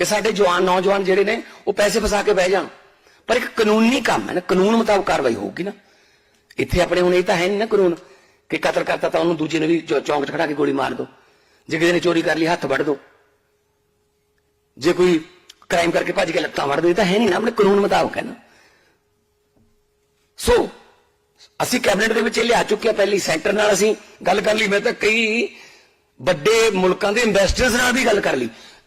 ਕਿ ਸਾਡੇ ਜਵਾਨ, ਨੌਜਵਾਨ ਜਿਹੜੇ ਨੇ, ਉਹ ਪੈਸੇ ਫਸਾ ਕੇ ਬਹਿ ਜਾਣ। ਪਰ ਇੱਕ ਕਾਨੂੰਨੀ ਕੰਮ ਹੈ ਨਾ, ਕਾਨੂੰਨ ਮੁਤਾਬਕ ਕਾਰਵਾਈ ਹੋਊਗੀ ਨਾ। ਇੱਥੇ ਆਪਣੇ ਹੁਣ ਇਹ ਤਾਂ ਹੈ ਨਹੀਂ ਨਾ ਕਾਨੂੰਨ ਕਿ ਕਤਲ ਕਰਤਾ ਤਾਂ ਉਹਨੂੰ ਦੂਜੇ ਨੂੰ ਵੀ ਚੌਂਕ 'ਚ ਖੜਾ ਕੇ ਗੋਲੀ ਮਾਰ ਦੋ। ਜੇ ਕਿਸੇ ਨੇ ਚੋਰੀ ਕਰ ਲਈ, ਹੱਥ ਵੱਢ ਦੋ। ਜੇ ਕੋਈ ਕ੍ਰਾਈਮ ਕਰਕੇ ਭੱਜ ਕੇ ਲੱਤਾਂ ਵੱਢ ਦਿਓ ਇਹ ਤਾਂ ਹੈ ਨਹੀਂ ਨਾ ਆਪਣੇ ਕਾਨੂੰਨ ਮੁਤਾਬਕ ਹੈ ਨਾ। ਸੋ ਅਸੀਂ ਕੈਬਨਿਟ ਦੇ ਵਿੱਚ ਇਹ ਲਿਆ ਚੁੱਕਿਆ ਪਹਿਲੀ ਸੈਂਟਰ ਨਾਲ ਅਸੀਂ ਗੱਲ ਕਰ ਲਈ। ਮੈਂ ਤਾਂ ਕਈ ਵੱਡੇ ਮੁਲਕਾਂ ਦੇ ਇਨਵੈਸਟਰਸ ਨਾਲ ਵੀ ਗੱਲ ਕਰ ਲਈ।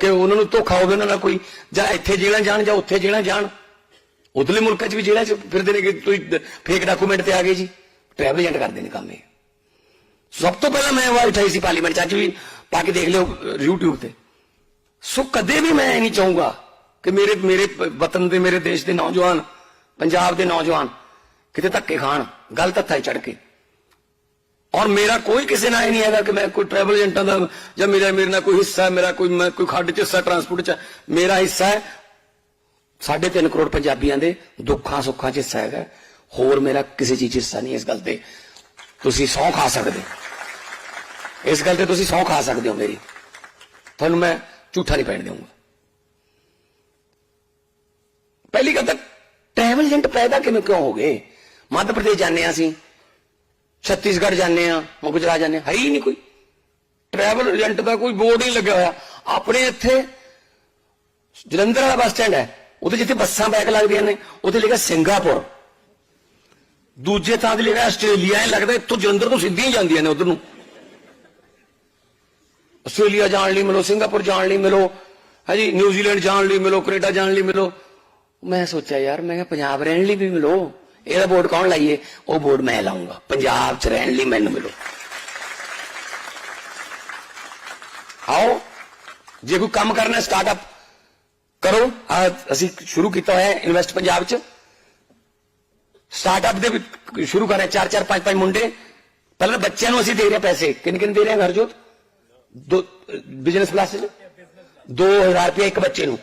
ਕਿ ਉਹਨਾਂ ਨੂੰ ਧੋਖਾ ਹੋਵੇ ਉਹਨਾਂ ਨਾਲ ਕੋਈ ਜਾਂ ਇੱਥੇ ਜੇਲ੍ਹਾਂ ਜਾਣ ਜਾਂ ਉੱਥੇ ਜੇਲ੍ਹਾਂ ਜਾਣ। ਉਧਰਲੇ ਮੁਲਕਾਂ 'ਚ ਵੀ ਜੇਲ੍ਹਾਂ 'ਚ ਫਿਰਦੇ ਨੇ ਕਿ ਤੁਸੀਂ ਫੇਕ ਡਾਕੂਮੈਂਟ ਤੇ ਆ ਗਏ ਜੀ। ਟਰੈਵਲ ਏਜੰਟ ਕਰਦੇ ਨੇ ਕੰਮ ਇਹ। ਸਭ ਤੋਂ ਪਹਿਲਾਂ ਮੈਂ ਆਵਾਜ਼ ਉਠਾਈ ਸੀ ਪਾਰਲੀਮੈਂਟ 'ਚ ਅੱਜ ਵੀ ਪਾ ਕੇ ਦੇਖ ਲਿਓ ਅਹ, YouTube ਤੇ। ਸੋ ਕਦੇ ਵੀ ਮੈਂ ਇਹ ਨਹੀਂ ਚਾਹੂੰਗਾ ਕਿ ਮੇਰੇ ਮੇਰੇ ਵਤਨ ਦੇ ਮੇਰੇ ਦੇਸ਼ ਦੇ ਨੌਜਵਾਨ ਪੰਜਾਬ ਦੇ ਨੌਜਵਾਨ ਕਿਤੇ ਧੱਕੇ ਖਾਣ ਗਲਤ ਹੱਥਾਂ 'ਚ ਚੜ ਕੇ। ਔਰ ਮੇਰਾ ਕੋਈ ਕਿਸੇ ਨਾਲ ਇਹ ਨਹੀਂ ਹੈਗਾ ਕਿ ਮੈਂ ਕੋਈ ਟਰੈਵਲ ਏਜੰਟਾਂ ਦਾ ਜਾਂ ਮੇਰਾ ਮੇਰੇ ਨਾਲ ਕੋਈ ਹਿੱਸਾ, ਮੇਰਾ ਕੋਈ ਮੈਂ ਕੋਈ ਖੱਡ 'ਚ, ਹਿੱਸਾ ਟਰਾਂਸਪੋਰਟ 'ਚ, ਮੇਰਾ ਹਿੱਸਾ ਹੈ। ਸਾਢੇ ਤਿੰਨ ਕਰੋੜ ਪੰਜਾਬੀਆਂ ਦੇ ਦੁੱਖਾਂ ਸੁੱਖਾਂ 'ਚ ਹਿੱਸਾ ਹੈਗਾ। ਹੋਰ ਮੇਰਾ ਕਿਸੇ ਚੀਜ਼ 'ਚ ਹਿੱਸਾ ਨਹੀਂ ਇਸ ਗੱਲ ਤੇ। ਤੁਸੀਂ ਸੌਂ ਖਾ ਸਕਦੇ ਇਸ ਗੱਲ ਤੇ ਤੁਸੀਂ ਸੌਂ ਖਾ ਸਕਦੇ ਹੋ ਮੇਰੀ। ਤੁਹਾਨੂੰ ਮੈਂ ਝੂਠਾ ਨਹੀਂ ਪੈਣ ਦੇਵਾਂਗਾ। ਪਹਿਲੀ ਗੱਲ ਤਾਂ ਟਰੈਵਲ ਏਜੰਟ ਪੈਦਾ ਕਿਵੇਂ ਕਿਉਂ ਹੋ ਗਏ? ਮੱਧ ਪ੍ਰਦੇਸ਼ ਜਾਂਦੇ ਹਾਂ ਅਸੀਂ। ਛੱਤੀਸਗੜ੍ਹ ਜਾਂਦੇ ਆ ਗੁਜਰਾਤ ਜਾਂਦੇ ਹਾਂ, ਹੈ ਹੀ ਨਹੀਂ ਕੋਈ। ਟਰੈਵਲ ਏਜੰਟ ਦਾ ਕੋਈ ਬੋਰਡ ਨਹੀਂ ਲੱਗਿਆ ਹੋਇਆ। ਆਪਣੇ ਇੱਥੇ ਜਲੰਧਰ ਵਾਲਾ ਬੱਸ ਸਟੈਂਡ ਹੈ। ਉਹਦੇ ਜਿੱਥੇ ਬੱਸਾਂ ਬੈਕ ਲੱਗਦੀਆਂ ਨੇ ਉੱਥੇ ਲਿਖਿਆ ਸਿੰਗਾਪੁਰ। ਦੂਜੇ ਥਾਂ ਤੇ ਲਿਖਿਆ ਆਸਟ੍ਰੇਲੀਆ ਇਹ ਲੱਗਦਾ ਇੱਥੋਂ ਜਲੰਧਰ ਤੋਂ ਸਿੱਧੀਆਂ ਹੀ ਜਾਂਦੀਆਂ ਨੇ ਉਧਰ ਨੂੰ। ਆਸਟ੍ਰੇਲੀਆ ਜਾਣ ਲਈ ਮਿਲੋ, ਸਿੰਗਾਪੁਰ ਜਾਣ ਲਈ ਮਿਲੋ ਹਾਂਜੀ ਨਿਊਜ਼ੀਲੈਂਡ ਜਾਣ ਲਈ ਮਿਲੋ, ਕੈਨੇਡਾ ਜਾਣ ਲਈ ਮਿਲੋ। ਮੈਂ ਸੋਚਿਆ ਯਾਰ, ਮੈਂ ਕਿਹਾ ਪੰਜਾਬ ਰਹਿਣ ਲਈ ਵੀ ਮਿਲੋ। ਇਹਦਾ ਬੋਰਡ ਕੌਣ ਲਾਈਏ? ਉਹ ਬੋਰਡ ਮੈਂ ਲਾਉਂਗਾ ਪੰਜਾਬ 'ਚ ਰਹਿਣ ਲਈ ਮੈਨੂੰ ਮਿਲੋ। ਆਓ, ਜੇ ਕੋਈ ਕੰਮ ਕਰਨਾ ਸਟਾਰਟਅਪ ਕਰੋ। ਅਸੀਂ ਸ਼ੁਰੂ ਕੀਤਾ ਹੋਇਆ ਇਨਵੈਸਟ ਪੰਜਾਬ 'ਚ। ਸਟਾਰਟਅਪ ਦੇ ਸ਼ੁਰੂ ਕਰ ਰਹੇ ਚਾਰ ਚਾਰ ਪੰਜ ਪੰਜ ਮੁੰਡੇ। ਪਹਿਲਾਂ ਬੱਚਿਆਂ ਨੂੰ ਅਸੀਂ ਦੇ ਰਹੇ ਪੈਸੇ। ਕਿੰਨੇ ਕਿੰਨੇ ਦੇ ਰਹੇ ਹਾਂ ਘਰਜੋਤ ਦੋ ਬਿਜ਼ਨਸ ਕਲਾਸ 'ਚ? 2000 ਰੁਪਏ ਇੱਕ ਬੱਚੇ ਨੂੰ।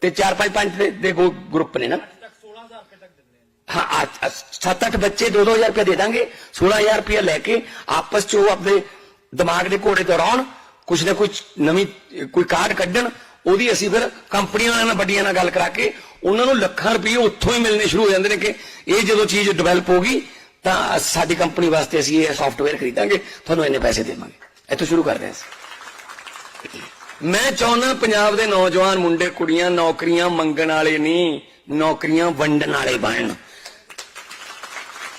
ਤੇ ਚਾਰ ਪੰਜ ਪੰਜ ਦੇ ਗਰੁੱਪ ਨੇ ਨਾ। ਹਾਂ ਸੱਤ ਅੱਠ ਬੱਚੇ 2-2000 ਰੁਪਏ ਦੇ ਦਾਂਗੇ 16000 ਰੁਪਏ ਲੈ ਕੇ ਆਪਸ ਚ ਉਹ ਆਪਣੇ ਦਿਮਾਗ ਦੇ ਘੋੜੇ ਦੌਰਾਨ ਕੁਛ ਨਾ ਕੁਛ ਨਵੀਂ, ਕੋਈ ਕਾਰਡ ਕੱਢਣ, ਉਹਦੀ ਅਸੀਂ ਫਿਰ ਕੰਪਨੀਆਂ ਨਾਲ ਵੱਡੀਆਂ ਨਾਲ ਗੱਲ ਕਰਾ ਕੇ ਉਹਨਾਂ ਨੂੰ ਲੱਖਾਂ ਰੁਪਏ ਉੱਥੋਂ ਹੀ ਮਿਲਣੇ ਸ਼ੁਰੂ ਹੋ ਜਾਂਦੇ ਨੇ ਕਿ ਇਹ ਜਦੋਂ ਚੀਜ਼ ਡਿਵੈਲਪ ਹੋਗੀ ਤਾਂ ਸਾਡੀ ਕੰਪਨੀ ਵਾਸਤੇ ਅਸੀਂ ਇਹ ਸੌਫਟਵੇਅਰ ਖਰੀਦਾਂਗੇ, ਤੁਹਾਨੂੰ ਇੰਨੇ ਪੈਸੇ ਦੇਵਾਂਗੇ। ਇੱਥੋਂ ਸ਼ੁਰੂ ਕਰਦੇ ਹਾਂ ਮੈਂ ਚਾਹੁੰਦਾ ਪੰਜਾਬ ਦੇ ਨੌਜਵਾਨ ਮੁੰਡੇ ਕੁੜੀਆਂ ਨੌਕਰੀਆਂ ਮੰਗਣ ਵਾਲੇ ਨਹੀਂ, ਨੌਕਰੀਆਂ ਵੰਡਣ ਵਾਲੇ ਬਣਨ।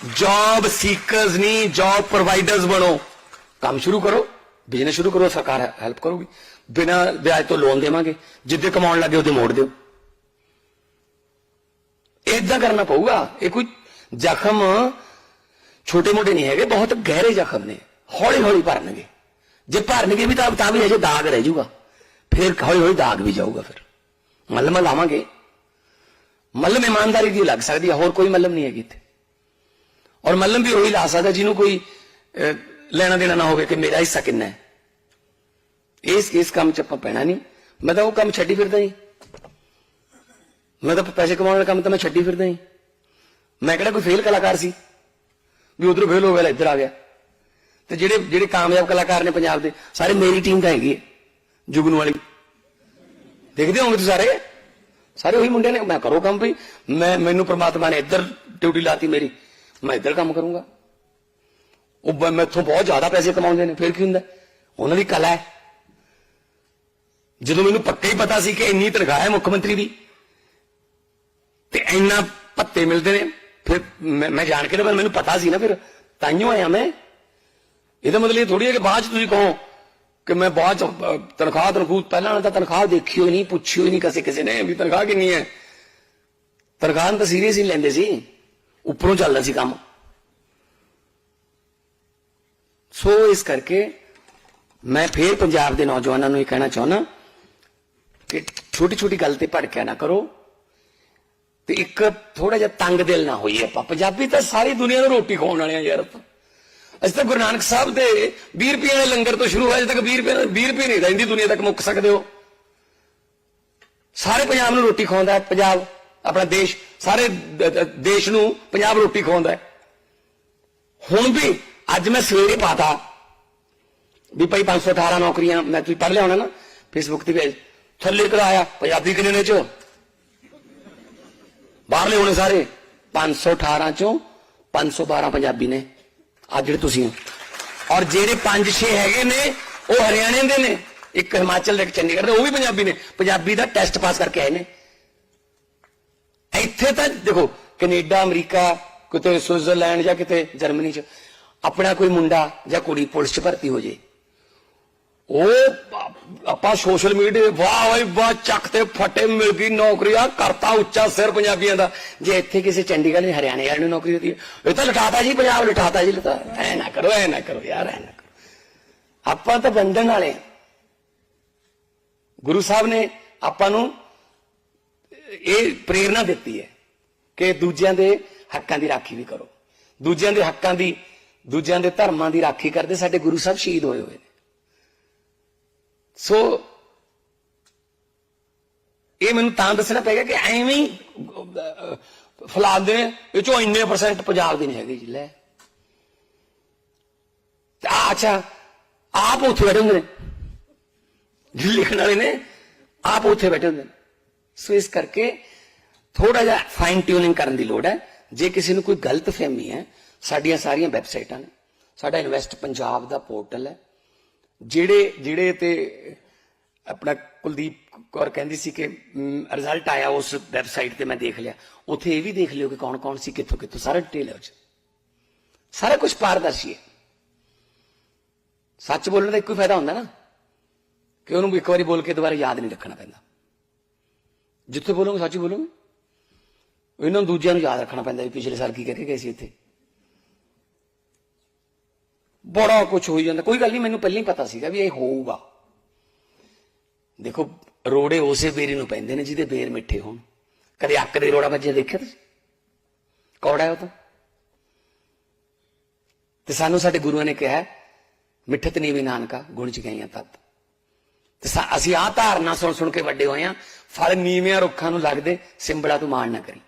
ਜੌਬ ਸੀਕਰਸ ਨਹੀਂ ਜੌਬ ਪ੍ਰੋਵਾਈਡਰਸ ਬਣੋ। ਕੰਮ ਸ਼ੁਰੂ ਕਰੋ ਬਿਜ਼ਨਸ ਸ਼ੁਰੂ ਕਰੋ, ਸਰਕਾਰ ਹੈਲਪ ਕਰੂਗੀ। ਬਿਨਾਂ ਵਿਆਜ ਤੋਂ ਲੋਨ ਦੇਵਾਂਗੇ, ਜਿੱਦੇ ਕਮਾਉਣ ਲੱਗੇ ਉਹਦੇ ਮੋੜ ਦਿਓ। ਇਦਾਂ ਕਰਨਾ ਪਊਗਾ। ਇਹ ਕੋਈ ਜ਼ਖਮ ਛੋਟੇ ਮੋਟੇ ਨਹੀਂ ਹੈਗੇ, ਬਹੁਤ ਗਹਿਰੇ ਜ਼ਖਮ ਨੇ। ਹੌਲੀ ਹੌਲੀ ਭਰਨਗੇ। ਜੇ ਭਰਨਗੇ ਵੀ ਤਾਂ ਤਾਂ ਵੀ ਅਜੇ ਦਾਗ ਰਹਿ ਜਾਊਗਾ। ਫਿਰ ਹੌਲੀ ਹੌਲੀ ਦਾਗ ਵੀ ਜਾਊਗਾ ਫਿਰ। ਮੱਲਮ ਲਾਵਾਂਗੇ। ਮੱਲਮ ਇਮਾਨਦਾਰੀ ਦੀ ਲੱਗ ਸਕਦੀ ਹੈ ਹੋਰ ਕੋਈ ਮੱਲਮ ਨਹੀਂ ਹੈਗੀ ਇੱਥੇ। ਔਰ ਮੱਲਮ ਵੀ ਉਹੀ ਲਾ ਸਕਦਾ ਜਿਹਨੂੰ ਕੋਈ ਅਹ, ਲੈਣਾ ਦੇਣਾ ਨਾ ਹੋਵੇ ਕਿ ਮੇਰਾ ਹਿੱਸਾ ਕਿੰਨਾ ਹੈ ਇਸ ਇਸ ਕੰਮ 'ਚ ਆਪਾਂ ਪੈਣਾ ਨਹੀਂ ਮੈਂ ਤਾਂ ਉਹ ਕੰਮ ਛੱਡੀ ਫਿਰਦਾ ਹੀ ਮੈਂ ਤਾਂ ਪੈਸੇ ਕਮਾਉਣ ਵਾਲਾ ਕੰਮ ਤਾਂ ਮੈਂ ਛੱਡੀ ਫਿਰਦਾ ਹੀ ਮੈਂ ਕਿਹੜਾ ਕੋਈ ਫੇਲ ਕਲਾਕਾਰ ਸੀ ਵੀ ਉਧਰ ਫੇਲ ਹੋ ਗਿਆ ਲੈ ਇੱਧਰ ਆ ਗਿਆ ਤੇ ਜਿਹੜੇ ਜਿਹੜੇ ਕਾਮਯਾਬ ਕਲਾਕਾਰ ਨੇ ਪੰਜਾਬ ਦੇ ਸਾਰੇ ਮੇਰੀ ਟੀਮ ਦਾ ਹੈਗੀ ਹੈ ਜੁਗਨੂ ਵਾਲੀ ਦੇਖਦੇ ਹੋਵੋਗੇ ਤੁਸੀਂ ਸਾਰੇ ਸਾਰੇ ਉਹੀ ਮੁੰਡੇ ਨੇ ਮੈਂ ਕਰੋ ਕੰਮ ਵੀ ਮੈਂ ਮੈਨੂੰ ਪ੍ਰਮਾਤਮਾ ਨੇ ਇੱਧਰ ਡਿਊਟੀ ਲਾਤੀ ਮੇਰੀ ਮੈਂ ਇੱਧਰ ਕੰਮ ਕਰੂੰਗਾ ਉਹ ਬ- ਮੈਥੋਂ ਬਹੁਤ ਜ਼ਿਆਦਾ ਪੈਸੇ ਕਮਾਉਂਦੇ ਨੇ ਫਿਰ ਕੀ ਹੁੰਦਾ ਉਹਨਾਂ ਦੀ ਕਲਾ ਹੈ ਜਦੋਂ ਮੈਨੂੰ ਪੱਕਾ ਹੀ ਪਤਾ ਸੀ ਕਿ ਇੰਨੀ ਤਨਖਾਹ ਹੈ ਮੁੱਖ ਮੰਤਰੀ ਦੀ ਤੇ ਇੰਨਾ ਪੱਤੇ ਮਿਲਦੇ ਨੇ ਫਿਰ ਮੈਂ ਮੈਂ ਜਾਣ ਕੇ ਨਾ ਮੈਨੂੰ ਪਤਾ ਸੀ ਨਾ ਫਿਰ ਤਾਈਓ ਆਇਆ ਮੈਂ ਇਹਦਾ ਮਤਲਬ ਇਹ ਥੋੜੀ ਹੈ ਕਿ ਬਾਅਦ ਚ ਤੁਸੀਂ ਕਹੋ ਕਿ ਮੈਂ ਬਾਅਦ ਚ ਅਹ, ਤਨਖਾਹ ਤਨਖੂਹ ਪਹਿਲਾਂ ਤਾਂ ਤਨਖਾਹ ਦੇਖੀ ਹੋਈ ਨਹੀਂ ਪੁੱਛੀ ਹੋਈ ਨਹੀਂ ਕਿਸੇ ਕਿਸੇ ਨੇ ਵੀ ਤਨਖਾਹ ਕਿੰਨੀ ਹੈ ਤਨਖਾਹ ਨੂੰ ਤਾਂ ਸੀਰੀਅਸ ਹੀ ਲੈਂਦੇ ਸੀ ਉੱਪਰੋਂ ਚੱਲਦਾ ਸੀ ਕੰਮ। ਸੋ ਇਸ ਕਰਕੇ ਮੈਂ ਫੇਰ ਪੰਜਾਬ ਦੇ ਨੌਜਵਾਨਾਂ ਨੂੰ ਇਹ ਕਹਿਣਾ ਚਾਹੁੰਦਾ ਕਿ ਛੋਟੀ ਛੋਟੀ ਗੱਲ ਤੇ ਭੜਕਿਆ ਨਾ ਕਰੋ ਤੇ ਇੱਕ ਥੋੜਾ ਜਿਹਾ ਤੰਗ ਦਿਲ ਨਾ ਹੋਈ ਆਪਾਂ। ਪੰਜਾਬੀ ਤਾਂ ਸਾਰੀ ਦੁਨੀਆ ਨੂੰ ਰੋਟੀ ਖਵਾਉਣ ਵਾਲੇ ਆ ਯਾਰ ਅਸੀਂ ਤਾਂ ਗੁਰੂ ਨਾਨਕ ਸਾਹਿਬ ਦੇ 20 ਰੁਪਏ ਵਾਲੇ ਲੰਗਰ ਤੋਂ ਸ਼ੁਰੂ ਹੋਇਆ, ਅਜੇ ਤੱਕ 20 ਰੁਪਏ 20 ਰੁਪਏ ਨਹੀਂ ਰਹਿੰਦੀ ਦੁਨੀਆ ਤੱਕ ਮੁੱਕ ਸਕਦੇ ਹੋ। ਸਾਰੇ ਪੰਜਾਬ ਨੂੰ ਰੋਟੀ ਖਵਾਉਂਦਾ ਪੰਜਾਬ। ਆਪਣਾ ਦੇਸ਼, ਸਾਰੇ ਦੇਸ਼ ਨੂੰ ਪੰਜਾਬ ਰੋਟੀ ਖਵਾਉਂਦਾ ਹੁਣ ਵੀ ਅੱਜ ਮੈਂ ਸਵੇਰੇ ਪਾਤਾ ਵੀ ਭਾਈ 518 ਨੌਕਰੀਆਂ ਮੈਂ ਤੁਸੀਂ ਪੜ੍ਹ ਲਿਆ ਹੋਣਾ ਨਾ ਫੇਸਬੁੱਕ ਤੇ ਵੀ ਥੱਲੇ ਕਰਾਇਆ ਪੰਜਾਬੀ ਕਿੰਨੇ ਨੇ ਚੋ? ਬਾਹਰਲੇ ਹੋਣੇ ਸਾਰੇ। 518 ਚੋਂ 512 ਪੰਜਾਬੀ ਨੇ। ਅੱਜ ਜਿਹੜੇ ਤੁਸੀਂ ਔਰ ਜਿਹੜੇ 5-6 ਹੈਗੇ ਨੇ, ਉਹ ਹਰਿਆਣੇ ਦੇ ਨੇ। ਇੱਕ ਹਿਮਾਚਲ ਦੇ ਇੱਕ ਚੰਡੀਗੜ੍ਹ ਦੇ, ਉਹ ਵੀ ਪੰਜਾਬੀ ਨੇ। ਪੰਜਾਬੀ ਦਾ ਟੈਸਟ ਪਾਸ ਕਰਕੇ ਆਏ ਨੇ। ਇੱਥੇ ਤਾਂ ਦੇਖੋ, ਕੈਨੇਡਾ, ਅਮਰੀਕਾ, ਕਿਤੇ ਸਵਿਟਜ਼ਰਲੈਂਡ ਜਾਂ ਕਿਤੇ ਜਰਮਨੀ ਚ ਆਪਣਾ ਕੋਈ ਮੁੰਡਾ ਜਾਂ ਕੁੜੀ ਪੁਲਿਸ ਚ ਭਰਤੀ ਹੋ ਜੇ। ਉਹ ਆਪਾਂ ਸੋਸ਼ਲ ਮੀਡੀਆ ਵਾਹ ਵਾਹ ਵਾਹ ਚੱਕ ਤੇ ਫਟੇ ਮਿਲ ਗਈ ਨੌਕਰੀ ਆ ਕਰਤਾ ਉੱਚਾ ਸਿਰ ਪੰਜਾਬੀਆਂ ਦਾ। ਜੇ ਇੱਥੇ ਕਿਸੇ ਚੰਡੀਗੜ੍ਹ ਜਾਂ ਹਰਿਆਣੇ ਵਾਲੇ ਨੂੰ ਨੌਕਰੀ ਦਿੱਤੀ, ਇਹ ਤਾਂ ਲਟਾਤਾ ਜੀ, ਪੰਜਾਬ ਲਟਾਤਾ ਜੀ, ਲਟਾ ਐ ਨਾ ਕਰੋ, ਐ ਨਾ ਕਰੋ ਯਾਰ, ਐ ਨਾ ਕਰੋ। ਆਪਾਂ ਤਾਂ ਬੰਧਨ ਵਾਲੇ ਗੁਰੂ ਸਾਹਿਬ ਨੇ ਆਪਾਂ ਨੂੰ ਇਹ ਪ੍ਰੇਰਣਾ ਦਿੱਤੀ ਹੈ ਕਿ ਦੂਜਿਆਂ ਦੇ ਹੱਕਾਂ ਦੀ ਰਾਖੀ ਵੀ ਕਰੋ। ਦੂਜਿਆਂ ਦੇ ਹੱਕਾਂ ਦੀ, ਦੂਜਿਆਂ ਦੇ ਧਰਮਾਂ ਦੀ ਰਾਖੀ ਕਰਦੇ ਸਾਡੇ ਗੁਰੂ ਸਾਹਿਬ ਸ਼ਹੀਦ ਹੋਏ ਹੋਏ ਨੇ। ਸੋ ਇਹ ਮੈਨੂੰ ਤਾਂ ਦੱਸਣਾ ਪੈਗਾ ਕਿ ਐਵੇਂ ਹੀ ਫਲਾਦੇ ਨੇ ਇਹ ਚੋਂ ਇੰਨੇ ਪਰਸੈਂਟ ਪੰਜਾਬ ਦੇ ਨਹੀਂ ਹੈਗੇ ਜੀ, ਲੈ। ਅੱਛਾ, ਆਪ ਉੱਥੇ ਬੈਠੇ ਹੁੰਦੇ ਨੇ। ਲਿਖਣ ਵਾਲੇ ਨੇ, ਆਪ ਉੱਥੇ ਬੈਠੇ ਹੁੰਦੇ ਨੇ। ਸੋ ਇਸ ਕਰਕੇ ਥੋੜਾ ਜਿਹਾ ਫਾਈਨ ਟਿਊਨਿੰਗ ਕਰਨ ਦੀ ਲੋੜ ਹੈ। ਜੇ ਕਿਸੇ ਨੂੰ ਕੋਈ ਗਲਤ ਫਹਿਮੀ ਹੈ, ਸਾਡੀਆਂ ਸਾਰੀਆਂ ਵੈਬਸਾਈਟਾਂ ਨੇ। ਸਾਡਾ ਇਨਵੈਸਟ ਪੰਜਾਬ ਦਾ ਪੋਰਟਲ ਹੈ। ਜਿਹੜੇ ਜਿਹੜੇ ਤੇ ਆਪਣਾ ਕੁਲਦੀਪ ਕੌਰ ਕਹਿੰਦੀ ਸੀ ਕਿ ਰਿਜ਼ਲਟ ਆਇਆ ਉਸ ਵੈਬਸਾਈਟ ਤੇ ਮੈਂ ਦੇਖ ਲਿਆ। ਉੱਥੇ ਇਹ ਵੀ ਦੇਖ ਲਿਓ ਕਿ ਕੌਣ ਕੌਣ ਸੀ ਕਿੱਥੋਂ ਕਿੱਥੋਂ ਸਾਰਾ ਡਿਟੇਲ ਹੈ ਉਹ 'ਚ ਸਾਰਾ ਕੁਝ ਪਾਰਦਰਸ਼ੀ ਹੈ। ਸੱਚ ਬੋਲਣ ਦਾ ਇੱਕੋ ਹੀ ਫਾਇਦਾ ਹੁੰਦਾ ਨਾ। ਕਿ ਉਹਨੂੰ ਇੱਕ ਵਾਰੀ ਬੋਲ ਕੇ ਦੁਬਾਰਾ ਯਾਦ ਨਹੀਂ ਰੱਖਣਾ ਪੈਂਦਾ। ਜਿੱਥੇ ਬੋਲੋਗੇ ਸੱਚ ਬੋਲੋਗੇ? ਇਹਨਾਂ ਨੂੰ ਦੂਜਿਆਂ ਨੂੰ ਯਾਦ ਰੱਖਣਾ ਪੈਂਦਾ ਵੀ ਪਿਛਲੇ ਸਾਲ ਕੀ ਕਰਕੇ ਗਏ ਸੀ ਇੱਥੇ। ਬੜਾ ਕੁਝ ਹੋਈ ਜਾਂਦਾ। ਕੋਈ ਗੱਲ ਨਹੀਂ ਮੈਨੂੰ ਪਹਿਲਾਂ ਹੀ ਪਤਾ ਸੀਗਾ ਵੀ ਇਹ ਹੋਊਗਾ। ਦੇਖੋ ਰੋੜੇ ਉਸੇ ਬੇਰੀ ਨੂੰ ਪੈਂਦੇ ਨੇ ਜਿਹਦੇ ਬੇਰ ਮਿੱਠੇ ਹੋਣ। ਕਦੇ ਅੱਕ ਦੇ ਰੋੜਾ ਵੱਜਿਆ ਦੇਖਿਆ ਤੁਸੀਂ? ਕੌੜਾ ਹੈ ਉਹ ਤਾਂ? ਤੇ ਸਾਨੂੰ ਸਾਡੇ ਗੁਰੂਆਂ ਨੇ ਕਿਹਾ ਹੈ, ਮਿੱਠਤ ਨੀਵੀ ਨਾਨਕਾ ਗੁਣ ਚ ਗਈਆਂ ਤਤ। ਤੇ ਸਾ- ਅਸੀਂ ਆਹ ਧਾਰਨਾ ਸੁਣ ਸੁਣ ਕੇ ਵੱਡੇ ਹੋਏ ਆ। ਫਲ ਨੀਵਿਆਂ ਰੁੱਖਾਂ ਨੂੰ ਲੱਗਦੇ ਸਿੰਬੜਾ ਤੂੰ ਮਾਣ ਨਾ ਕਰੀ।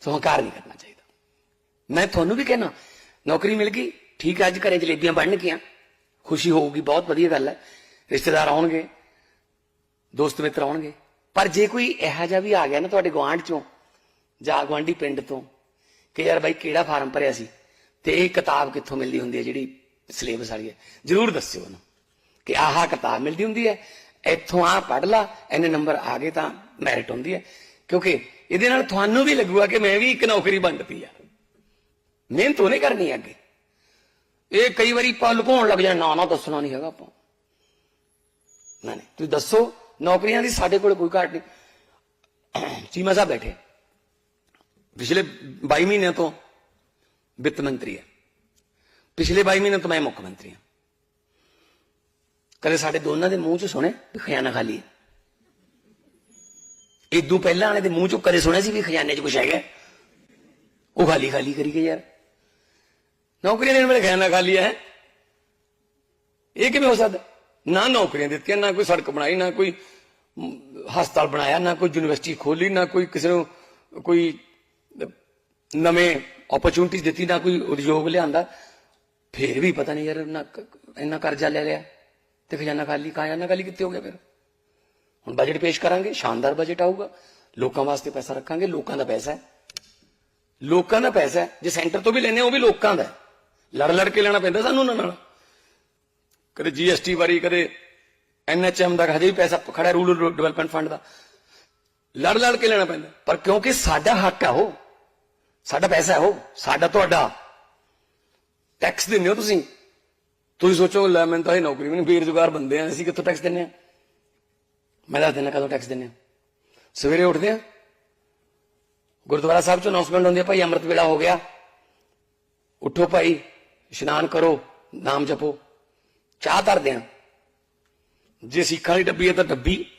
ਸੋ ਹੰਕਾਰ ਨਹੀਂ ਕਰਨਾ ਚਾਹੀਦਾ। ਮੈਂ ਤੁਹਾਨੂੰ ਵੀ ਕਹਿਣਾ, ਨੌਕਰੀ ਮਿਲ ਗਈ, ਠੀਕ ਹੈ ਅੱਜ ਘਰੇ ਜਲੇਬੀਆਂ ਬਣ ਗਈਆਂ। ਖੁਸ਼ੀ ਹੋਊਗੀ, ਬਹੁਤ ਵਧੀਆ ਗੱਲ ਹੈ। ਰਿਸ਼ਤੇਦਾਰ ਆਉਣਗੇ, ਦੋਸਤ ਮਿੱਤਰ ਆਉਣਗੇ। ਪਰ ਜੇ ਕੋਈ ਇਹੋ ਜਿਹਾ ਵੀ ਆ ਗਿਆ ਨਾ ਤੁਹਾਡੇ ਗਵਾਂਢ ਚੋਂ, ਜਾਂ ਗਵਾਂਢੀ ਪਿੰਡ ਤੋਂ, ਕਿ ਯਾਰ ਬਾਈ ਕਿਹੜਾ ਫਾਰਮ ਭਰਿਆ ਸੀ, ਤੇ ਇਹ ਕਿਤਾਬ ਕਿੱਥੋਂ ਮਿਲਦੀ ਹੁੰਦੀ ਹੈ ਜਿਹੜੀ ਸਿਲੇਬਸ ਵਾਲੀ ਹੈ, ਜਰੂਰ ਦੱਸਿਓ ਉਹਨੂੰ। ਕਿ ਆਹ ਕਿਤਾਬ ਮਿਲਦੀ ਹੁੰਦੀ ਹੈ, ਇੱਥੋਂ ਆ ਪੜ ਲਾ ਇੰਨੇ ਨੰਬਰ ਆ ਗਏ ਤਾਂ ਮੈਰਿਟ ਹੁੰਦੀ ਹੈ। ਕਿਉਂਕਿ ਇਹਦੇ ਨਾਲ ਤੁਹਾਨੂੰ ਵੀ ਲੱਗੂਗਾ ਕਿ ਮੈਂ ਵੀ ਇੱਕ ਨੌਕਰੀ ਬੰਦਤੀ ਆ। ਮਿਹਨਤ ਉਹਨੇ ਕਰਨੀ ਹੈ ਅੱਗੇ। ਇਹ ਕਈ ਵਾਰੀ ਪਾ ਲੁਕਾਉਣ ਲੱਗ ਜਾਣਾ ਨਾ ਨਾ ਦੱਸਣਾ ਨਹੀਂ ਹੈਗਾ ਆਪਾਂ। ਨਾ, ਨਹੀਂ, ਤੁਸੀਂ ਦੱਸੋ, ਨੌਕਰੀਆਂ ਦੀ ਸਾਡੇ ਕੋਲ ਕੋਈ ਘਾਟ ਨਹੀਂ। ਚੀਮਾ ਸਾਹਿਬ ਬੈਠੇ ਪਿਛਲੇ 22 ਮਹੀਨਿਆਂ ਤੋਂ ਵਿੱਤ ਮੰਤਰੀ ਹੈ ਪਿਛਲੇ 22 ਮਹੀਨਿਆਂ ਤੋਂ ਮੈਂ ਮੁੱਖ ਮੰਤਰੀ ਹਾਂ ਕਦੇ ਸਾਡੇ ਦੋਨਾਂ ਦੇ ਮੂੰਹ 'ਚ ਸੁਣੇ ਵੀ ਖਜ਼ਾਨਾ ਖਾਲੀ ਹੈ? ਇਦੋਂ ਪਹਿਲਾਂ ਵਾਲੇ ਦੇ ਮੂੰਹ 'ਚੋਂ ਕਦੇ ਸੁਣਿਆ ਸੀ ਵੀ ਖਜ਼ਾਨੇ 'ਚ ਕੁਝ ਹੈਗਾ ਉਹ ਖਾਲੀ ਖਾਲੀ ਕਰੀ ਗਏ ਯਾਰ। ਨੌਕਰੀਆਂ ਦੇਣ ਵੇਲੇ ਖਜ਼ਾਨਾ ਖਾਲੀ ਹੈ, ਇਹ ਕਿਵੇਂ ਹੋ ਸਕਦਾ? ਨਾ ਨੌਕਰੀਆਂ ਦਿੱਤੀਆਂ, ਨਾ ਕੋਈ ਸੜਕ ਬਣਾਈ, ਨਾ ਕੋਈ ਹਸਪਤਾਲ ਬਣਾਇਆ, ਨਾ ਕੋਈ ਯੂਨੀਵਰਸਿਟੀ ਖੋਲੀ, ਨਾ ਕੋਈ ਕਿਸੇ ਨੂੰ ਕੋਈ ਨਵੇਂ ਓਪਰਚੁਨਿਟੀਜ਼ ਦਿੱਤੀ, ਨਾ ਕੋਈ ਉਦਯੋਗ ਲਿਆਂਦਾ। ਫੇਰ ਵੀ ਪਤਾ ਨਹੀਂ ਯਾਰ, ਨਾ ਇੰਨਾ ਕਰਜ਼ਾ ਲੈ ਲਿਆ। ਤੇ ਖਜ਼ਾਨਾ ਖਾਲੀ ਖਜ਼ਾਨਾ ਖਾਲੀ ਕਿੱਥੇ ਹੋ ਗਿਆ ਫਿਰ? ਹੁਣ ਬਜਟ ਪੇਸ਼ ਕਰਾਂਗੇ, ਸ਼ਾਨਦਾਰ ਬਜਟ ਆਊਗਾ। ਲੋਕਾਂ ਵਾਸਤੇ ਪੈਸਾ ਰੱਖਾਂਗੇ, ਲੋਕਾਂ ਦਾ ਪੈਸਾ ਹੈ। ਲੋਕਾਂ ਦਾ ਪੈਸਾ ਹੈ। ਜੇ ਸੈਂਟਰ ਤੋਂ ਵੀ ਲੈਨੇ ਉਹ ਵੀ ਲੋਕਾਂ ਦਾ ਲੜ ਲੜ ਕੇ ਲੈਣਾ ਪੈਂਦਾ ਸਾਨੂੰ ਉਹਨਾਂ ਨਾਲ। ਕਦੇ ਜੀਐਸਟੀ ਵਾਰੀ, ਕਦੇ ਐਨਐਚਐਮ ਦਾ ਹਜੇ ਵੀ ਪੈਸਾ ਖੜਾ ਰੂਰਲ ਡਿਵੈਲਪਮੈਂਟ ਫੰਡ ਦਾ। ਲੜ ਲੜ ਕੇ ਲੈਣਾ ਪੈਂਦਾ। ਪਰ ਕਿਉਂਕਿ ਸਾਡਾ ਹੱਕ ਹੈ ਉਹ, ਸਾਡਾ ਪੈਸਾ ਹੈ ਉਹ, ਸਾਡਾ ਤੁਹਾਡਾ। ਟੈਕਸ ਦਿੰਦੇ ਹੋ ਤੁਸੀਂ। ਤੁਸੀਂ ਸੋਚੋ, ਲੈ ਮੈਨੂੰ ਤਾਂ ਇਹ ਨੌਕਰੀ ਵੀ ਨਹੀਂ, ਬੇਰੁਜ਼ਗਾਰ ਬੰਦੇ ਆ, ਅਸੀਂ ਕਿੱਥੋਂ ਟੈਕਸ ਦਿੰਨੇ ਆ? ਮੈਂ ਦੱਸ ਦਿੰਦਾ ਕਦੋਂ ਟੈਕਸ ਦਿੰਨੇ ਆ। ਸਵੇਰੇ ਉੱਠਦੇ ਆ। ਗੁਰਦੁਆਰਾ ਸਾਹਿਬ ਚ ਅਨਾਉਂਸਮੈਂਟ ਹੁੰਦੀ ਹੈ ਭਾਈ ਅੰਮ੍ਰਿਤ ਵੇਲਾ ਹੋ ਗਿਆ। ਉੱਠੋ ਭਾਈ, ਇਸ਼ਨਾਨ ਕਰੋ, ਨਾਮ ਜਪੋ। ਚਾਹ ਧਰਦੇ ਆ। ਜੇ ਸਿੱਖਾਂ ਦੀ ਡੱਬੀ ਹੈ ਤਾਂ ਡੱਬੀ।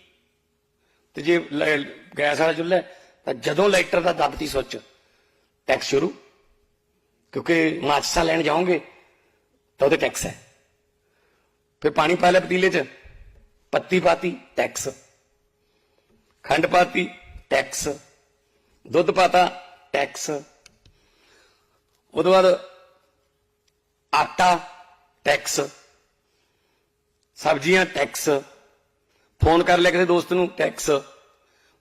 ਤੇ ਜੇ ਲ- ਗੈਸ ਵਾਲਾ ਚੁੱਲ੍ਹਾ ਤਾਂ ਜਦੋਂ ਲਾਈਟਰ ਦਾ ਦੱਬਤੀ ਸੁੱਚ। ਟੈਕਸ ਸ਼ੁਰੂ। ਕਿਉਂਕਿ ਮਾਚਸਾ ਲੈਣ ਜਾਓਗੇ, ਤਾਂ ਉਹਦੇ ਟੈਕਸ ਹੈ। ਫਿਰ ਪਾਣੀ ਪਾ ਲਿਆ ਪਤੀਲੇ 'ਚ। ਪੱਤੀ ਪਾਤੀ ਟੈਕਸ ਖੰਡ ਪਾਤੀ ਟੈਕਸ ਦੁੱਧ ਪਾਤਾ ਟੈਕਸ ਉਹਦੇ ਬਾਅਦ ਆਟਾ ਟੈਕਸ ਸਬਜ਼ੀਆਂ ਟੈਕਸ ਫੋਨ ਕਰ ਲਿਆ ਕਿਸੇ ਦੋਸਤ ਨੂੰ ਟੈਕਸ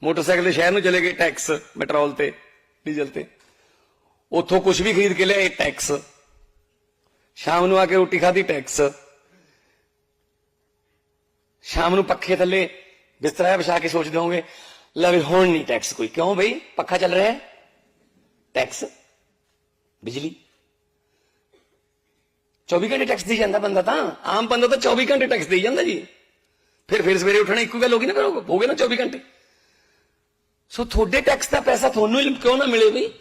ਮੋਟਰਸਾਈਕਲ ਦੇ ਸ਼ਹਿਰ ਨੂੰ ਚਲੇ ਗਏ ਟੈਕਸ ਪੈਟਰੋਲ ਤੇ, ਡੀਜ਼ਲ ਤੇ। ਉੱਥੋਂ ਕੁਝ ਵੀ ਖਰੀਦ ਕੇ ਲਿਆਏ ਟੈਕਸ ਸ਼ਾਮ ਨੂੰ ਆ ਕੇ ਰੋਟੀ ਖਾਧੀ ਟੈਕਸ ਸ਼ਾਮ ਨੂੰ ਪੱਖੇ ਥੱਲੇ ਬਿਸਤਰਾ ਵਿਛਾ ਕੇ ਸੋਚਦੇ ਹੋਵੋਗੇ, ਲੈ ਵੀ ਹੁਣ ਨਹੀਂ ਟੈਕਸ ਕੋਈ। ਕਿਉਂ ਬਈ? ਪੱਖਾ ਚੱਲ ਰਿਹਾ ਹੈ। ਟੈਕਸ ਬਿਜਲੀ? 24 ਘੰਟੇ ਟੈਕਸ ਦੇ ਜਾਂਦਾ ਬੰਦਾ ਤਾਂ। ਆਮ ਬੰਦਾ ਤਾਂ 24 ਘੰਟੇ ਟੈਕਸ ਦੇ ਜਾਂਦਾ ਜੀ। ਫਿਰ ਫਿਰ ਸਵੇਰੇ ਉੱਠਣਾ ਇੱਕੋ ਗੱਲ ਹੋ ਗਈ ਨਾ ਕਰੋਗੇ? ਹੋ ਗਏ ਨਾ 24 ਘੰਟੇ। ਸੋ ਤੁਹਾਡੇ ਟੈਕਸ ਦਾ ਪੈਸਾ ਤੁਹਾਨੂੰ ਕਿਉਂ ਨਾ ਮਿਲੇ ਬਈ?